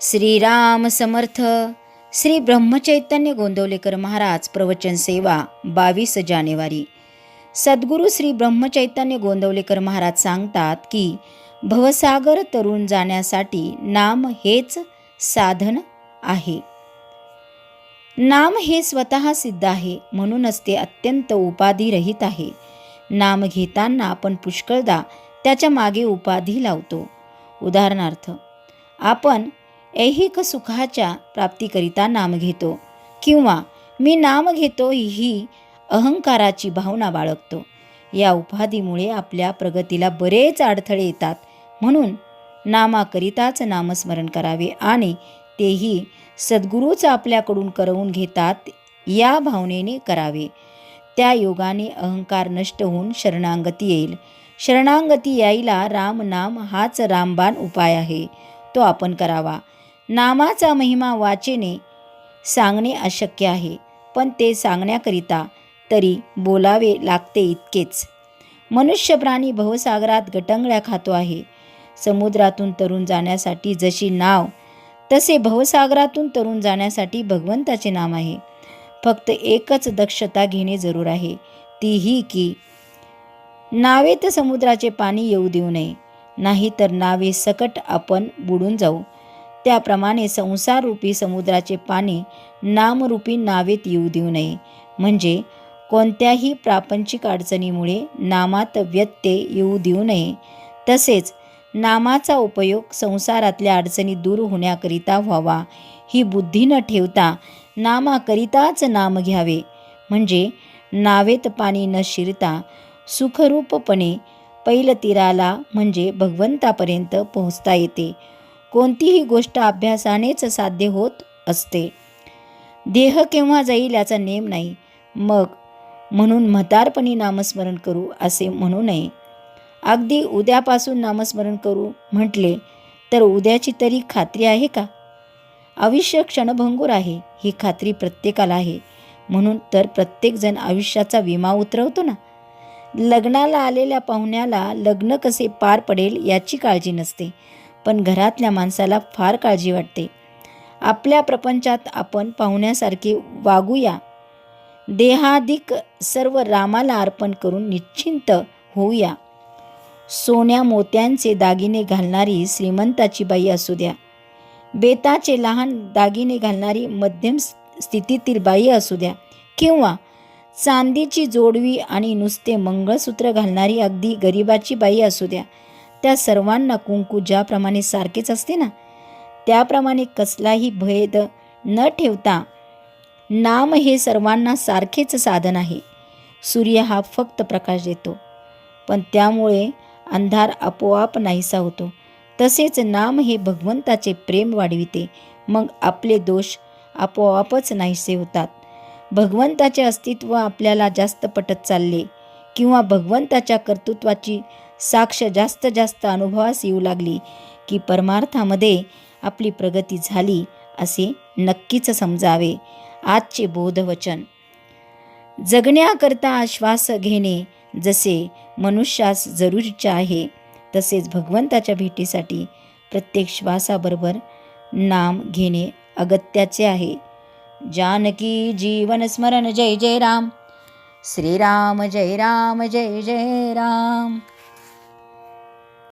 श्रीराम समर्थ. श्री ब्रह्मचैतन्य गोंदवलेकर महाराज प्रवचन सेवा बावीस जानेवारी. सद्गुरू श्री ब्रह्मचैतन्य गोंदवलेकर महाराज सांगतात की भवसागर तरुण जाण्यासाठी नाम हेच साधन आहे. नाम हे स्वतः सिद्ध आहे म्हणूनच ते अत्यंत उपाधिरहित आहे. नाम घेताना आपण पुष्कळदा त्याच्यामागे उपाधी लावतो. उदाहरणार्थ आपण ऐहिक सुखाच्या प्राप्तीकरिता नाम घेतो किंवा मी नाम घेतो ही अहंकाराची भावना बाळगतो. या उपाधीमुळे आपल्या प्रगतीला बरेच अडथळे येतात. म्हणून नामाकरिताच नामस्मरण करावे आणि तेही सद्गुरूच आपल्याकडून करवून घेतात या भावनेने करावे. त्या योगाने अहंकार नष्ट होऊन शरणांगती येईल. शरणांगती यायला राम नाम हाच रामबाण उपाय आहे. तो आपण करावा. नामाचा महिमा वाचेने सांगणे अशक्य आहे. पण ते सांगण्याकरिता तरी बोलावे लागते इतकेच. मनुष्य प्राणी भवसागरात गटंगळ्या खातो आहे. समुद्रातून तरुण जाण्यासाठी जशी नाव तसे भवसागरातून तरुण जाण्यासाठी भगवंताचे नाम आहे. फक्त एकच दक्षता घेणे जरूर आहे. ती ही की नावेत समुद्राचे पाणी येऊ देऊ नये. नाहीतर नावे सकट आपण बुडून जाऊ. त्याप्रमाणे संसाररूपी समुद्राचे पाणी नामरूपी नावेत येऊ देऊ नये. म्हणजे कोणत्याही प्रापंचिक अडचणीमुळे नामात व्यत्यय येऊ देऊ नये. तसेच नामाचा उपयोग संसारातल्या अडचणी दूर होण्याकरिता व्हावा. ही बुद्धी न ठेवता नामाकरिताच नाम घ्यावे. म्हणजे नावेत पाणी न शिरता सुखरूपपणे पैलतीराला म्हणजे भगवंतापर्यंत पोहोचता येते. कोणतीही गोष्ट अभ्यासानेच साध्य होत असते. देह केव्हा जाईल याचा नेम नाही. मग? म्हणून म्हातारपणी नामस्मरण करू असे म्हणू नये. अगदी उद्यापासून नामस्मरण करू म्हटले तर उद्याची तरी खात्री आहे का? आयुष्य क्षणभंगूर आहे ही खात्री प्रत्येकाला आहे. म्हणून तर प्रत्येकजण आयुष्याचा विमा उतरवतो ना? लग्नाला आलेल्या पाहुण्याला लग्न कसे पार पडेल याची काळजी नसते. पण घरातल्या माणसाला फार काळजी वाटते. आपल्या प्रपंचात आपण पाहुण्यासारखे वागूया. देहाधिक सर्व रामाला अर्पण करून निश्चिंत होऊया. सोन्या मोत्यांचे दागिने घालणारी श्रीमंताची बाई असू द्या. बेताचे लहान दागिने घालणारी मध्यम स्थितीतील बाई असू द्या. किंवा चांदीची जोडवी आणि नुसते मंगळसूत्र घालणारी अगदी गरिबाची बाई असू द्या. त्या सर्वांना कुंकू ज्याप्रमाणे सारखेच असते ना त्याप्रमाणे कसलाही भेद न ठेवता नाम हे सर्वांना सारखेच साधन आहे. सूर्य हा फक्त प्रकाश देतो. पण त्यामुळे अंधार आपोआप नाहीसा होतो. तसेच नाम हे भगवंताचे प्रेम वाढविते. मग आपले दोष आपोआपच नाहीसे होतात. भगवंताचे अस्तित्व आपल्याला जास्त पटत चालले किंवा भगवंताच्या कर्तृत्वाची साक्ष जास्त जास्त अनुभवास येऊ लागली की परमार्थामध्ये आपली प्रगती झाली असे नक्कीच समजावे. आजचे बोधवचन. जगण्याकरता श्वास घेणे जसे मनुष्यास जरुरीचे आहे तसेच भगवंताच्या भेटीसाठी प्रत्येक श्वासाबरोबर नाम घेणे अगत्याचे आहे. जानकी जीवन स्मरण जय जय राम. श्रीराम जय राम जय जय राम.